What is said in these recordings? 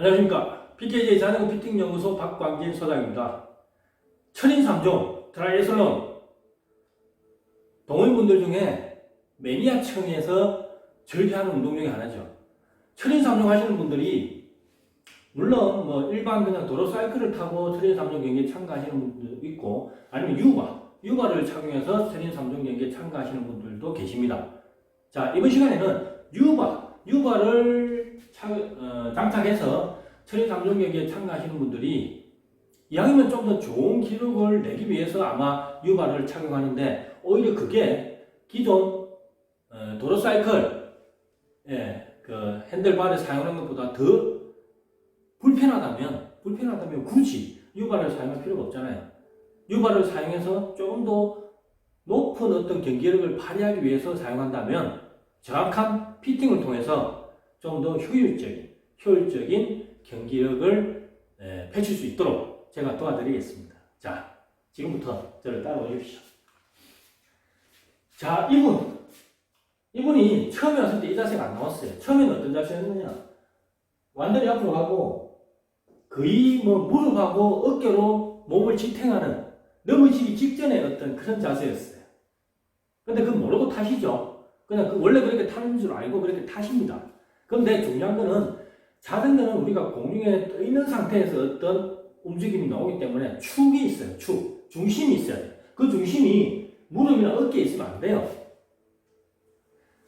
안녕하십니까. PKJ 자전거 피팅 연구소 박광진 소장입니다. 천인 3종 트라이애슬론 동호인분들 중에 매니아층에서 즐겨하는 운동 중에 하나죠. 천인 3종 하시는 분들이 물론 뭐 일반 그냥 도로 사이클을 타고 천인 3종 경기에 참가하시는 분들도 있고 아니면 유바, 유바를 착용해서 천인 3종 경기에 참가하시는 분들도 계십니다. 자 이번 시간에는 유바, 유바를 차- 어, 장착해서 천인 3종 경기에 참가하시는 분들이 이왕이면 좀 더 좋은 기록을 내기 위해서 아마 유바를 착용하는데 오히려 그게 기존 어, 도로 사이클 예, 그 핸들바를 사용하는 것보다 더 불편하다면 불편하다면 굳이 유바를 사용할 필요가 없잖아요. 유바를 사용해서 조금 더 높은 어떤 경기력을 발휘하기 위해서 사용한다면 정확한 피팅을 통해서 좀 더 효율적인 효율적인 경기력을 예, 펼칠 수 있도록 제가 도와드리겠습니다. 자, 지금부터 저를 따라오십시오. 자, 이분 이분이 처음에 왔을 때 이 자세가 안 나왔어요. 처음에는 어떤 자세였느냐? 완전히 앞으로 가고 거의 뭐 무릎하고 어깨로 몸을 지탱하는 넘어지기 직전의 어떤 그런 자세였어요. 근데 그건 모르고 타시죠. 그냥 그 원래 그렇게 타는 줄 알고 그렇게 타십니다. 근데 중요한 거는 자전거는 우리가 공중에 떠 있는 상태에서 어떤 움직임이 나오기 때문에 축이 있어요. 축. 중심이 있어야 돼요. 그 중심이 무릎이나 어깨에 있으면 안 돼요.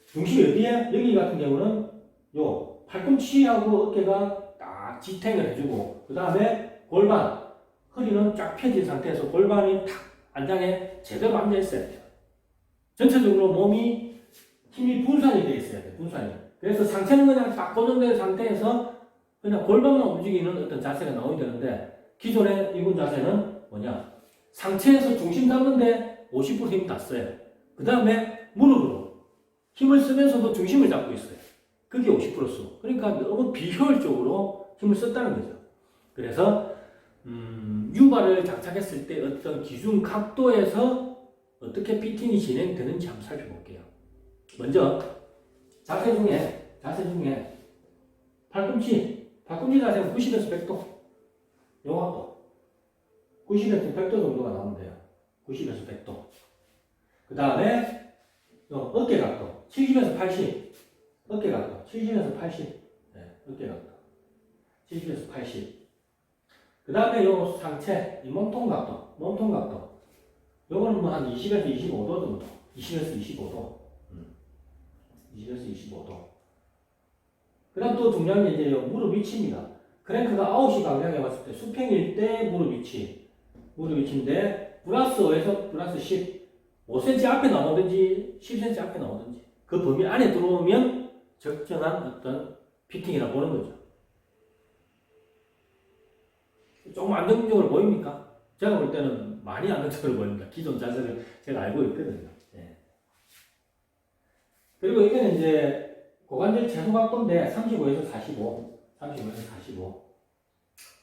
중심이 어디에? 여기 같은 경우는 요 팔꿈치하고 어깨가 딱 지탱을 해주고 그 다음에 골반 허리는 쫙 펴진 상태에서 골반이 탁 안장에 제대로 앉아 있어야 돼요. 전체적으로 몸이 힘이 분산이 되어 있어야 돼요. 분산이. 그래서 상체는 그냥 딱 고정된 상태에서 그냥 골반만 움직이는 어떤 자세가 나오게 되는데 기존의 이군 자세는 뭐냐? 상체에서 중심 잡는데 50%힘 다 써요. 그 다음에 무릎으로 힘을 쓰면서도 중심을 잡고 있어요. 그게 50% 수. 그러니까 너무 비효율적으로 힘을 썼다는 거죠. 그래서 음, 유발을 장착했을 때 어떤 기준 각도에서 어떻게 피팅이 진행되는지 한번 살펴볼게요. 먼저 자세 중에 자세 중에 팔꿈치 팔꿈치 자세는 90에서 100도 요 각도 90에서 100도 정도가 돼요. 90에서 100도. 그 다음에 어깨 각도 70에서 80 어깨 각도 70에서 80 네, 어깨 각도. 70에서 80 그 다음에 요 상체 이 몸통 각도 몸통 각도. 요거는 뭐 한 20에서 25도 정도 20에서 25도 20에서 25도 그 다음 또 중요한 게 이제 요 무릎 위치입니다 크랭크가 9시 방향에 왔을 때 수평일 때 무릎 위치 무릎 위치인데 플러스 5에서 플러스 10 5cm 앞에 나오든지 10cm 앞에 나오든지 그 범위 안에 들어오면 적정한 어떤 피팅이라고 보는 거죠. 조금 안정적으로 보입니까? 제가 볼 때는 많이 안정적으로 보입니다. 기존 자세를 제가 알고 있거든요. 예. 그리고 이거는 이제 고관절 최소 각도인데 35에서 45, 35에서 45.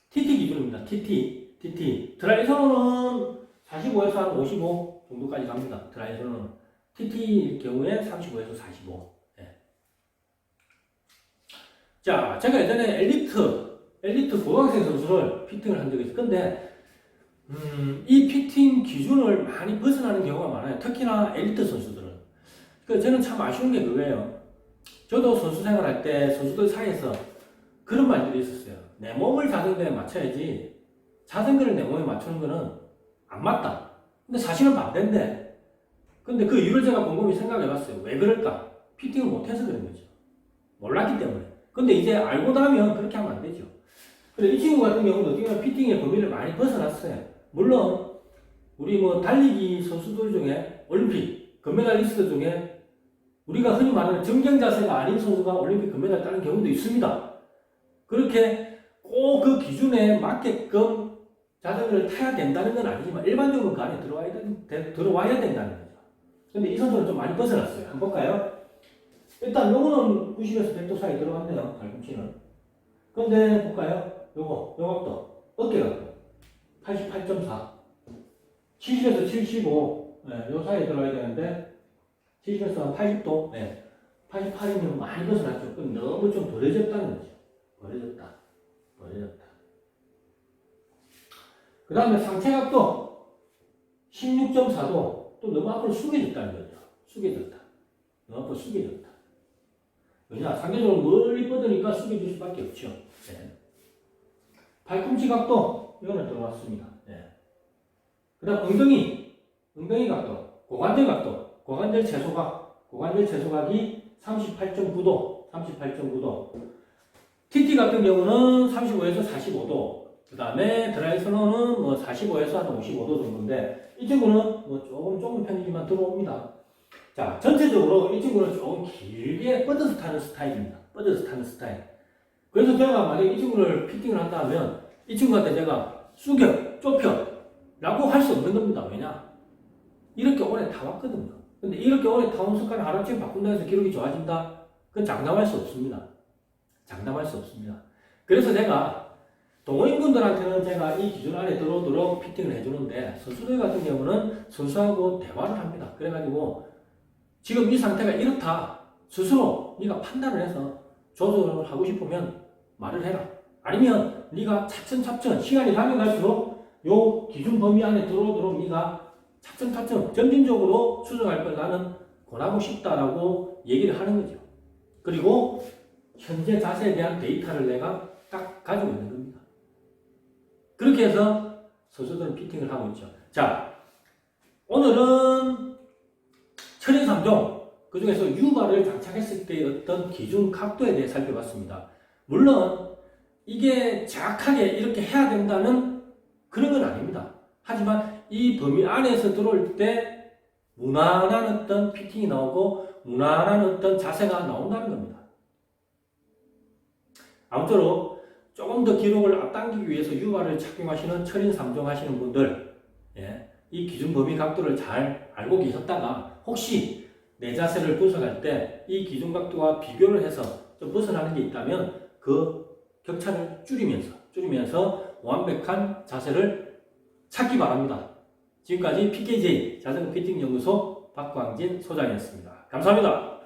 TT 기준입니다. TT, TT. 드라이서는 45에서 한 55 정도까지 갑니다. 드라이서는 TT일 경우에 35에서 45. 예. 자, 제가 예전에 엘리트, 엘리트 고등학생 선수를 피팅을 한 적이 있어요. 근데, 음, 이 피팅 기준을 많이 벗어나는 경우가 많아요. 특히나 엘리트 선수들은. 그 저는 참 아쉬운 게 그거예요. 저도 선수 생활할 때 선수들 사이에서 그런 말들이 있었어요. 내 몸을 자전거에 맞춰야지 자전거를 내 몸에 맞추는 거는 안 맞다. 근데 사실은 반대인데. 근데 그 이유를 제가 곰곰이 생각해 봤어요. 왜 그럴까? 피팅을 못해서 그런 거죠. 몰랐기 때문에. 근데 이제 알고 나면 그렇게 하면 안 되죠. 근데 이 친구 같은 경우는 어떻게 보면 피팅의 범위를 많이 벗어났어요. 물론, 우리 뭐 달리기 선수들 중에 올림픽, 금메달리스트 중에 우리가 흔히 말하는 정경 자세가 아닌 선수가 올림픽 금메달 따는 경우도 있습니다. 그렇게 꼭 그 기준에 맞게끔 자전거를 타야 된다는 건 아니지만 일반적으로 그 안에 들어와야, 된, 되- 들어와야 된다는 거죠. 근데 이 선수는 좀 많이 벗어났어요. 한번 볼까요? 일단 요거는 90에서 100도 사이 들어갔네요. 발꿈치는. 근데 볼까요? 요거, 요 각도. 어깨 각도. 88.4. 70에서 75. 네, 요 사이에 들어가야 되는데 70에서 한 80도. 네. 88이면 많이 벗어났죠. 그럼 너무 좀 버려졌다는 거죠. 버려졌다. 벌어졌다. 그 다음에 상체각도 16.4도 또 너무 앞으로 숙여졌다는 거죠. 숙여졌다. 너무 앞으로 숙여졌다. 왜냐? 상대적으로 멀리 뻗으니까 숙여질 수밖에 없죠. 네. 팔꿈치 각도 이거는 들어왔습니다. 네. 그 다음 엉덩이 엉덩이 각도 고관절 각도 고관절 최소각 고관절 최소각이 38.9도 38.9도 TT 같은 경우는 35에서 45도 그 다음에 드라이서너는 뭐 45에서 한 55도 정도인데 이 친구는 뭐 조금 좁은 편이지만 들어옵니다. 자 전체적으로 이 친구는 조금 길게 뻗어서 타는 스타일입니다. 뻗어서 타는 스타일. 그래서 제가 만약에 이 친구를 피팅을 한다 하면 이 친구한테 제가 숙여, 좁혀 라고 할 수 없는 겁니다. 왜냐? 이렇게 오래 타왔거든요. 근데 이렇게 오래 타온 습관을 하루쯤 바꾼다 해서 기록이 좋아진다? 그건 장담할 수 없습니다. 장담할 수 없습니다. 그래서 제가 동호인분들한테는 제가 이 기준 안에 들어오도록 피팅을 해주는데 선수들 같은 경우는 선수하고 대화를 합니다. 그래가지고 지금 이 상태가 이렇다. 스스로 네가 판단을 해서 조절을 하고 싶으면 말을 해라. 아니면 네가 차츰차츰 시간이 가면 갈수록 요 기준 범위 안에 들어오도록 네가 차츰 차츰 점진적으로 수정할 걸 나는 권하고 싶다라고 얘기를 하는 거죠. 그리고 현재 자세에 대한 데이터를 내가 딱 가지고 있는 겁니다. 그렇게 해서 선수들은 피팅을 하고 있죠. 자, 오늘은 천인 3종, 그 중에서 유발을 장착했을 때의 어떤 기준 각도에 대해 살펴봤습니다. 물론, 이게 정확하게 이렇게 해야 된다는 그런 건 아닙니다. 하지만 이 범위 안에서 들어올 때 무난한 어떤 피팅이 나오고 무난한 어떤 자세가 나온다는 겁니다. 아무쪼록 조금 더 기록을 앞당기기 위해서 유발을 착용하시는 철인 3종 하시는 분들 예, 이 기준 범위 각도를 잘 알고 계셨다가 혹시 내 자세를 분석할 때 이 기준 각도와 비교를 해서 좀 벗어나는 게 있다면 그 격차를 줄이면서 줄이면서 완벽한 자세를 찾기 바랍니다. 지금까지 PKJ 자전거 피팅 연구소 박광진 소장이었습니다. 감사합니다.